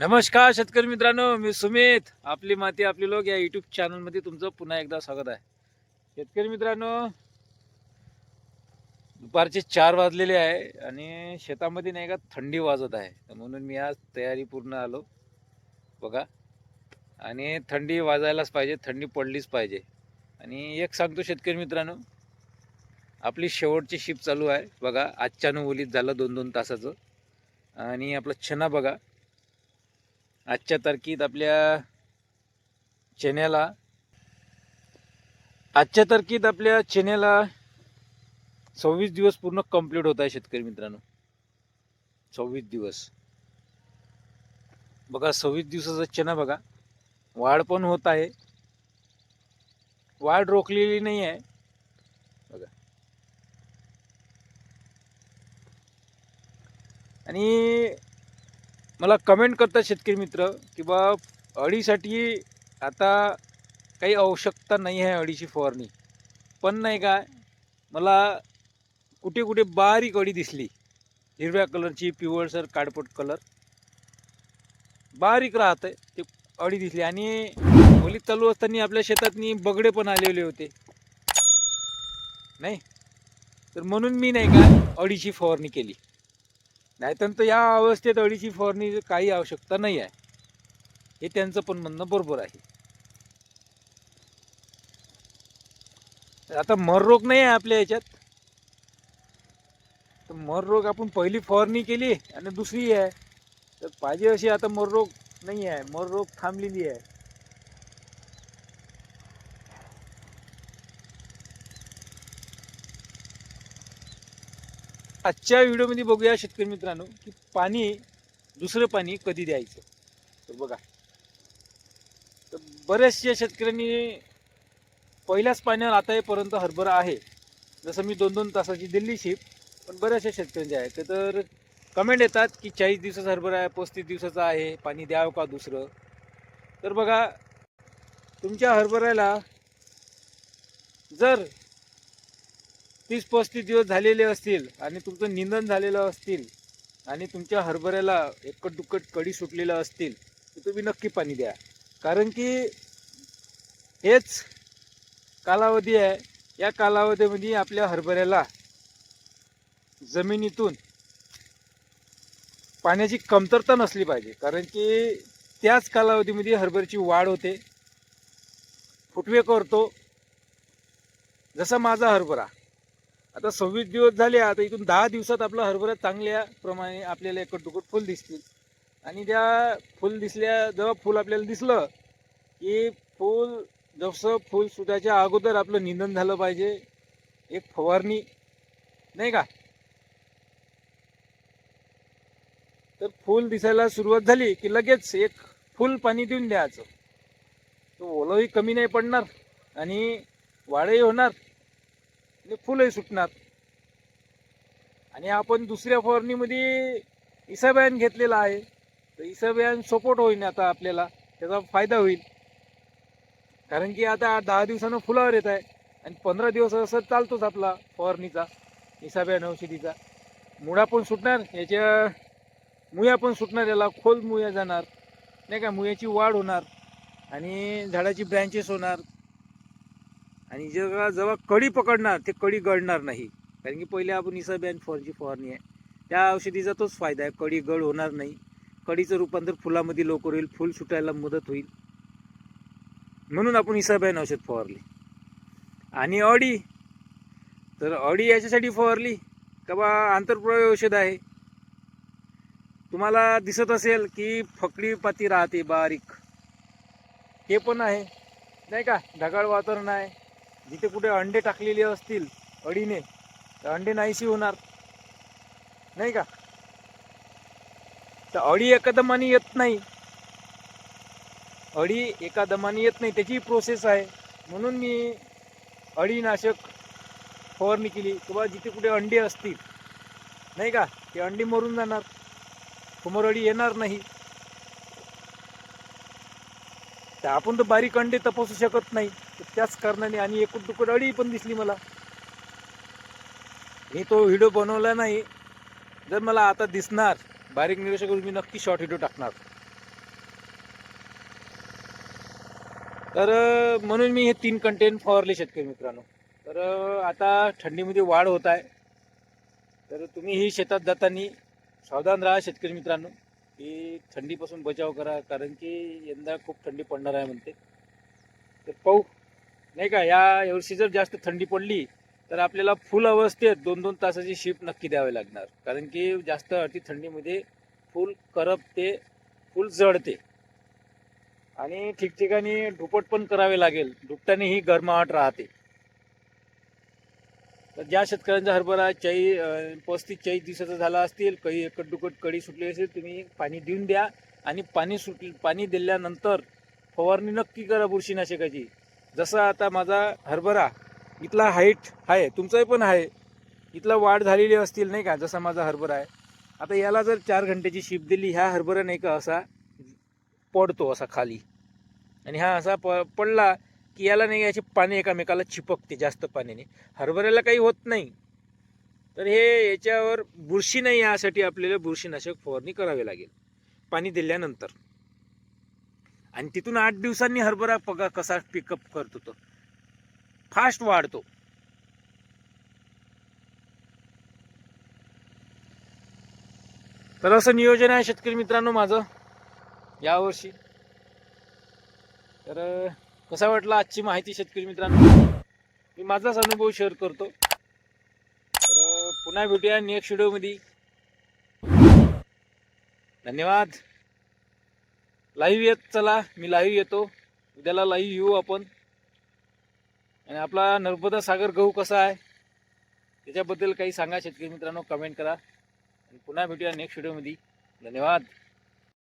नमस्कार शेतकरी मित्रांनो मी सुमित. आपली माती आपली लोक या युट्यूब चॅनलमध्ये तुमचं पुन्हा एकदा स्वागत आहे. शेतकरी मित्रांनो दुपारचे चार वाजलेले आहे आणि शेतामध्ये नाही का थंडी वाजत आहे. तर म्हणून मी आज तयारी पूर्ण आलो. बघा. आणि थंडी वाजायलाच पाहिजे थंडी पडलीच पाहिजे. आणि एक सांगतो शेतकरी मित्रांनो आपली शेवटची शिप चालू आहे. बघा आजच्या ओलीत झालं दोन दोन तासाचं. आणि आपला छना बघा. आजच्या तारखेत आपल्या चेन्याला आजच्या तारखेत आपल्या चेन्याला सव्वीस दिवस पूर्ण कंप्लीट होत आहे शेतकरी मित्रांनो. सव्वीस दिवस. बघा सव्वीस दिवसाचा चना बघा. वाढ पण होत आहे. वाढ रोखलेली नाही आहे. बघा. आणि मला कमेंट करतात शेतकरी मित्र की बा अळीसाठी आता काही आवश्यकता नाही आहे अळीची फवारणी. पण नाही काय मला कुठे कुठे बारीक अळी दिसली. हिरव्या कलरची पिवळसर काडपट कलर. बारीक राहते ते अळी दिसली. आणि मुली चालू असताना आपल्या शेतातनी बगडे पण आलेले होते. नाही? तर म्हणून मी नाही का अळीची फवारणी केली. नाहीतर तर या अवस्थेत अळीची फवारणी काही आवश्यकता नाही आहे. हे त्यांचं पण म्हणणं बरोबर आहे. आता मर रोग नाही आहे आपल्या याच्यात. तर मर रोग आपण पहिली फवारणी केली आणि दुसरी आहे. तर पाहिजे अशी आता मर रोग नाही आहे. मर रोग थांबलेली आहे. आजच्या व्हिडिओमध्ये बघूया शेतकरी मित्रांनो की पाणी दुसरं पाणी कधी द्यायचं? तर बघा. तर बऱ्याचशा शेतकऱ्यांनी पहिल्याच पाण्यावर आता येईपर्यंत हरभरा आहे. जसं मी दोन दोन तासाची दिल्ली शिप पण बऱ्याचशा शेतकऱ्यांचे आहे तर कमेंट येतात की चाळीस दिवसाचा हरभरा आहे पस्तीस दिवसाचा आहे पाणी द्यावं का दुसरं? तर बघा तुमच्या हरभऱ्याला जर तीस पस्तीस दिवस झालेले असतील आणि तुमचं निंदन झालेलं असतील आणि तुमच्या हरभऱ्याला एकट दुक्कट कडी सुटलेलं असतील तर तुम्ही नक्की पाणी द्या. कारण की हेच कालावधी आहे. या कालावधीमध्ये आपल्या हरभऱ्याला जमिनीतून पाण्याची कमतरता नसली पाहिजे. कारण की त्याच कालावधीमध्ये हरभऱ्याची वाढ होते. फुटवे करतो. जसा माझा हरभरा आता सव्वीस दिवस झाले आता इथून दहा दिवसात आपला हरभरा चांगल्या प्रमाणे आपल्याला एकट दुकट फुल दिसतील. आणि त्या फुल दिसल्या जेव्हा फुल आपल्याला दिसलं की फुल जसं फुल सुटायच्या अगोदर आपलं निंदन झालं पाहिजे एक फवारणी नाही का? तर फुल दिसायला सुरुवात झाली की लगेच एक फुल पाणी देऊन द्यायचं. तो ओलंही कमी नाही पडणार आणि वाढही होणार. त्यातले फुलंही सुटणार. आणि आपण दुसऱ्या फवारणीमध्ये इसाबॅन घेतलेला आहे. तर इसाबॅन सपोर्ट होईल आता आपल्याला. त्याचा फायदा होईल. कारण की आता दहा दिवसानं फुलावर येत आहे. आणि पंधरा दिवस असं चालतोच आपला फवारणीचा इसाबॅन औषधीचा. मुळा पण सुटणार याच्या मुया पण सुटणार याला खोल मुया जाणार. नाही का मुयाची वाढ होणार. आणि झाडाची ब्रँचेस होणार. आणि जेव्हा जेव्हा कडी पकडणार ते कडी गळणार नाही. कारण की पहिले आपण इसाबॅन फॉरची फवारणी आहे. त्या औषधीचा तोच फायदा आहे. कडी गळ होणार नाही. कडीचं रूपांतर फुलामध्ये लवकर होईल. फुल सुटायला मदत होईल. म्हणून आपण इसाबॅन औषध फवारली. आणि अडी. तर अडी याच्यासाठी फवारली. का बा आंतरप्रवाही औषध आहे. तुम्हाला दिसत असेल की फकडी पाती राहते बारीक. हे पण आहे. नाही का? ढगाळ वातावरण आहे. जिथे कुठे अंडे टाकलेले असतील अडीने तर अंडे नाहीशी होणार. नाही का? तर अडी एका दमाने येत नाही. अडी एका दमाने येत नाही त्याची प्रोसेस आहे. म्हणून मी अळीनाशक फवारणी केली किंवा जिथे कुठे अंडे असतील. नाही का? ते अंडी मरून जाणार. समोर अळी येणार नाही. तर आपण तर बारीक अंडे तपासू शकत नाही. त्याच कारणाने आणि एक दुकड अळी पण दिसली मला. मी तो व्हिडिओ बनवला नाही. जर मला आता दिसणार बारीक निरीक्षक मी नक्की शॉर्ट व्हिडिओ टाकणार. तर म्हणून मी हे तीन कंटेंट फवारले शेतकरी मित्रांनो. तर आता थंडीमध्ये वाढ होत आहे. तर तुम्ही ही शेतात जाताना सावधान राहा शेतकरी मित्रांनो. की थंडीपासून बचाव करा कारण की यंदा खूप थंडी पडणार आहे म्हणते. तर पाहू. नाही का या यावर्षी जर जास्त थंडी पडली तर आपल्याला फुल अवस्थेत दोन दोन तासाची शिप नक्की द्यावी लागणार. कारण की जास्त अति थंडीमध्ये फुल करपते फुल जळते आणि ठिकठिकाणी धुपट पण करावे लागेल. दुपट्याने ही गरमाहट राहते. ज्या शेतकऱ्यांचा हरभरा चाळी पस्तीस चाळीस दिवसाचा झाला असतील काही कड्डुकट कडी सुटली असेल तुम्ही पाणी देऊन द्या आणि पाणी सुट पाणी दिल्यानंतर फवारणी नक्की करा बुरशीनाशकाची. जसा आता माझा हरभरा इथला हाईट आहे तुमचाही पण आहे इथला वाढ झालेली असतील नाही का जसा माझा हरभरा आहे. आता याला जर चार घंट्याची शिप दिली ह्या हरभरा नाही का असा पडतो असा खाली. आणि हा असा प पडला की याला नाही याची पाणी एकामेकाला चिपकते जास्त पाण्याने. हरभऱ्याला काही होत नाही. तर हे याच्यावर बुरशी नाही यासाठी आपल्याला बुरशीनाशक फवारणी करावी लागेल. पाणी दिल्यानंतर. आणि तिथून आठ दिवसांनी हरभरा पगा कसा पिकअप करतो तो. फास्ट वाढतो. तर असं नियोजन आहे शेतकरी मित्रांनो माझं. यावर्षी. तर कसा वाटला आजची माहिती शेतकरी मित्रांनो? मी माझाच अनुभव शेअर करतो. तर पुन्हा भेटूया नेक्स्ट व्हिडिओमध्ये धन्यवाद. लाईव्ह येत चला मी लाईव्ह येतो. उद्याला लाईव्ह येऊ आपण. आणि आपला नर्मदा सागर गहू कसा आहे? त्याच्याबद्दल काही सांगा शेतकरी मित्रांनो कमेंट करा. आणि पुन्हा भेटूया नेक्स्ट व्हिडिओमध्ये धन्यवाद.